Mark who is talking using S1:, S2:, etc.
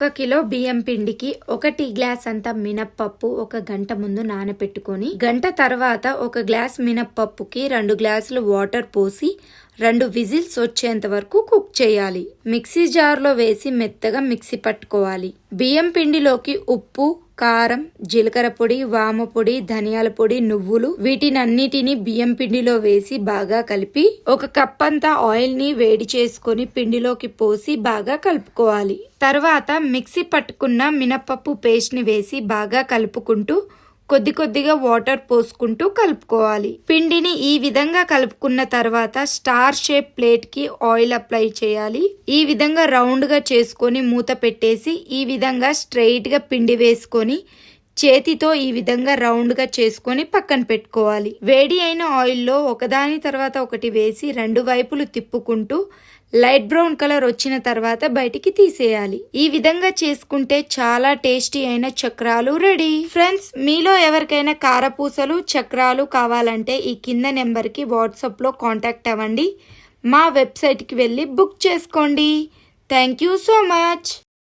S1: ఒక కిలో బియ్యం పిండికి ఒక టీ గ్లాస్ అంత మినప్పప్పు ఒక గంట ముందు నానబెట్టుకొని గంట తర్వాత ఒక గ్లాస్ మినప్పప్పుకి రెండు గ్లాసులు వాటర్ పోసి రెండు విజిల్స్ వచ్చేంత వరకు కుక్ చేయాలి. మిక్సీ జార్లో వేసి మెత్తగా మిక్సీ పట్టుకోవాలి. బియ్యం పిండిలోకి ఉప్పు కారం జీలకర్ర పొడి వామ పొడి ధనియాల పొడి నువ్వులు వీటినన్నిటిని బియ్యం పిండిలో వేసి బాగా కలిపి ఒక కప్ అంతా ఆయిల్ని వేడి చేసుకొని పిండిలోకి పోసి బాగా కలుపుకోవాలి. తర్వాత మిక్సీ పట్టుకున్న మినపప్పు పేస్ట్ని వేసి బాగా కలుపుకుంటూ కొద్ది కొద్దిగా వాటర్ పోసుకుంటూ కలుపుకోవాలి. పిండిని ఈ విధంగా కలుపుకున్న తర్వాత స్టార్ షేప్ ప్లేట్కి ఆయిల్ అప్లై చేయాలి. ఈ విధంగా రౌండ్గా చేసుకొని మూత పెట్టేసి ఈ విధంగా స్ట్రైట్గా పిండి వేసుకొని చేతితో ఈ విధంగా రౌండ్గా చేసుకొని పక్కన పెట్టుకోవాలి. వేడి అయిన ఆయిల్లో ఒకదాని తర్వాత ఒకటి వేసి రెండు వైపులు తిప్పుకుంటూ లైట్ బ్రౌన్ కలర్ వచ్చిన తర్వాత బయటికి తీసేయాలి. ఈ విధంగా చేసుకుంటే చాలా టేస్టీ అయిన చక్రాలు రెడీ. ఫ్రెండ్స్ మీలో ఎవరికైనా కారపూసలు చక్రాలు కావాలంటే ఈ కింద నెంబర్కి వాట్సాప్లో కాంటాక్ట్ అవ్వండి. మా వెబ్సైట్కి వెళ్ళి బుక్ చేసుకోండి. Thank you so much.